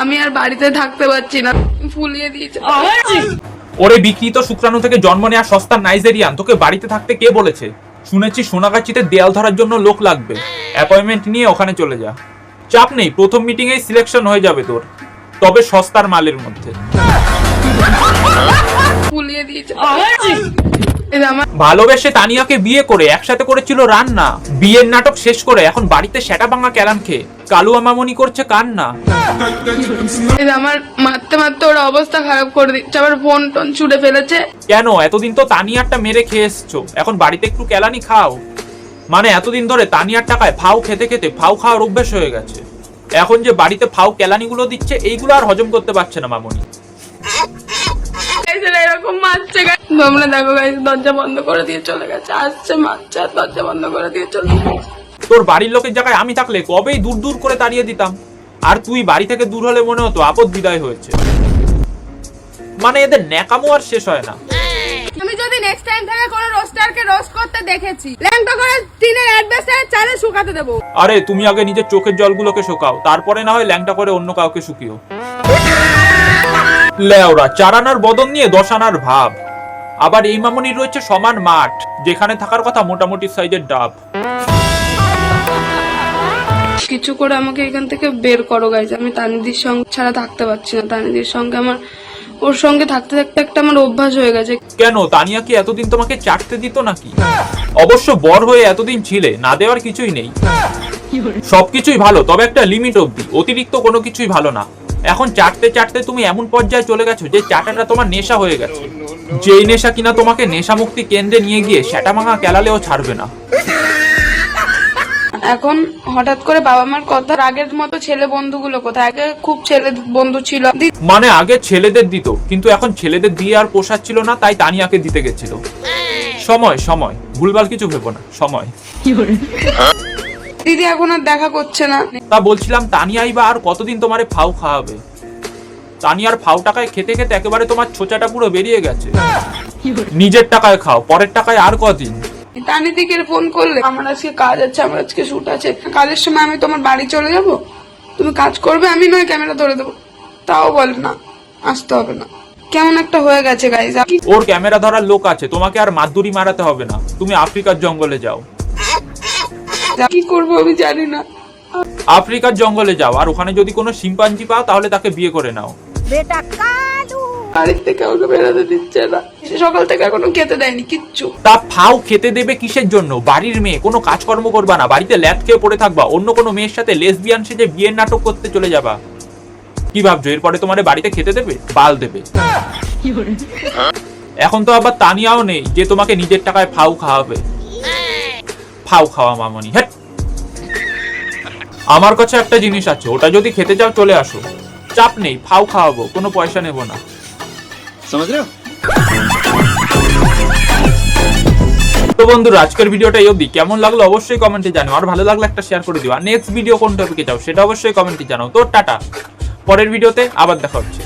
আমি আর বাড়িতে থাকতে পারছি না। ফুলিয়ে দিয়েছে। ওরে বিকৃত শুক্রাণু থেকে জন্ম নেওয়া সস্তা নাইজেরিয়ান তোকে বাড়িতে থাকতে কে বলেছে? শুনেছি সোনাগাছিতে দেয়াল ধরার জন্য লোক লাগবে। অ্যাপয়েন্টমেন্ট নিয়ে ওখানে চলে যা। চাপ নেই প্রথম মিটিংয়েই সিলেকশন হয়ে যাবে তোর। তবে সস্তার মালের মধ্যে। ফুলিয়ে দিয়েছে। ভালোবেসে তানিয়াকে বিয়ে করে একসাথে করেছিল রান্না। বিয়ের নাটক শেষ করে এখন বাড়িতে সেটা ভাঙা ক্যালাম খেয়ে। কালুয়া মামনি করছে কান্না। আমার মারতে মারতে ওরা অবস্থা খারাপ করে দিচ্ছে আবার ফোন টোন ছুড়ে ফেলেছে। কেন? এতদিন তো তানিয়ারটা মেরে খেয়ে এসছো। এখন বাড়িতে একটু কেলানি খাও। মানে এতদিন ধরে তানিয়ার টাকায় ফাউ খেতে খেতে ফাউ খাওয়ার অভ্যেস হয়ে গেছে। এখন যে বাড়িতে ফাউ কেলানিগুলো দিচ্ছে এইগুলো আর হজম করতে পারছে না মামনি। Guys, এরকম মারছে তোমরা দেখো গাইজ দরজা বন্ধ করে দিয়ে চলে গেছে। আসছে মারছে আর দরজা বন্ধ করে দিয়ে চলে গেছে। তোর বাড়ির লোকের জায়গায় আমি থাকলে কবেই দূর দূর করে তাড়িয়ে দিতাম? আর তুই বাড়ি থেকে দূর হলে মনে হতো আপদ বিদায় হয়েছে। মানে এদের ন্যাকামো আর শেষ হয় না। আমি যদি নেক্সট টাইম থেকে কোনো রোস্টারকে রোস্ট করতে দেখেছি ল্যাংটা করে টিনের অ্যাডভেস্টারে চালে শুকাতে দেবো। আরে তুমি আগে নিজের চোখের জলগুলোকে শোকাও তারপরে না হয় ল্যাংটা করে অন্য কাউকে শুকিও। লেওরা চারানার বদন নিয়ে দশানার ভাব। আবার এই মামনির রয়েছে সমান মাঠ যেখানে থাকার কথা মোটামুটি সাইজের ডাব। কিছু করে আমাকে এখান থেকে বের করো গাইজ আমি তানিদির সঙ্গে ছাড়া থাকতে পারছি না। তানিদির সঙ্গে আমার ওর সঙ্গে থাকতে থাকতে একটা আমার অভ্যাস হয়ে গেছে। কেন? তানিয়া কি এতদিন তোমাকে চাটতে দিত নাকি? অবশ্য বর হয়ে এতদিন ছিলে না দেওয়ার কিছুই নেই। সবকিছুই ভালো তবে একটা লিমিট অবধি। অতিরিক্ত কোনো কিছুই ভালো না। এখন চাটতে চাটতে তুমি এমন পর্যায়ে চলে গেছো যে চাটাটা তোমার নেশা হয়ে গেছে। যেই নেশা কিনা তোমাকে নেশা মুক্তি কেন্দ্রে নিয়ে গিয়ে সেটা মাঙা কেলালেও ছাড়বে না। এখন হঠাৎ করে বাবা মার কথা আগের মতো ছেলে বন্ধুগুলো কোথায়? আগে খুব ছেলে বন্ধু ছিল। মানে আগে ছেলেদের দিত কিন্তু এখন ছেলেদের দিয়ে আর পোষাচ্ছিল না তাই তানিয়াকে দিতে গেছিল। সময় সময়। ভুলভাল কিছু ভেবো না সময়। দিদি এখন আর দেখা করছে না। তা বলছিলাম তানিয়াই বা আর কতদিন তোমারে ফাউ খাওয়াবে? তানিয়ার ফাউ টাকায় খেতে খেতে একেবারে তোমার ছোচাটা পুরো বেরিয়ে গেছে। নিজের টাকায় খাও পরের টাকায় আর কদিন? তানিদিকে ফোন করলে আমার আজকে কাজ আছে আমার আজকে শুট আছে। কাজের সময় আমি তোমার বাড়ি চলে যাব। তুমি কাজ করবে আমি নয় ক্যামেরা ধরে দেবো। তাও বলে না আসতে হবে না। কেমন একটা হয়ে গেছে গাইজ ওর ক্যামেরা ধরার লোক আছে তোমাকে আর মাদুরি মারাতে হবে না। তুমি আফ্রিকার জঙ্গলে যাও। কি করব আমি জানি না। আফ্রিকার জঙ্গলে যাও আর ওখানে যদি কোনো শিম্পাঞ্জি পাও তাহলে তাকে বিয়ে করে নাও। বেটা কালু। বাড়ির থেকে আমাকে বেরোতে দিচ্ছে না। সে সকাল থেকে এখনও খেতে দেয়নি কিচ্ছু। তা ফাউ খেতে দেবে কিসের জন্য? বাড়ির মেয়ে কোনো কাজকর্ম করবা না। বাড়িতে খেয়ে পড়ে থাকবা। অন্য কোনো মেয়ের সাথে লেসবিয়ান সেজে বিয়ের নাটক করতে চলে যাবা। কি ভাবছ এরপরে তোমার বাড়িতে খেতে দেবে? বাল দেবে। এখন তো আবার তানিয়াও নেই যে তোমাকে নিজের টাকায় ফাউ খাওয়াবে। ফাউ খাওয়া মামনি। আমার কাছে একটা জিনিস আছে ওটা যদি খেতে চাও চলে আসো। চাপ নেই ফাও খাওয়াবো কোনো পয়সা নেব না। তো বন্ধুরা আজকের ভিডিওটা এই অবধি। কেমন লাগল অবশ্যই কমেন্টে জানাও আর ভালো লাগলে একটা শেয়ার করে দিও। আর নেক্সট ভিডিও কোন টপিকে চাও সেটা অবশ্যই কমেন্টে জানাও। তো টাটা। পরের ভিডিওতে আবার দেখা হচ্ছে।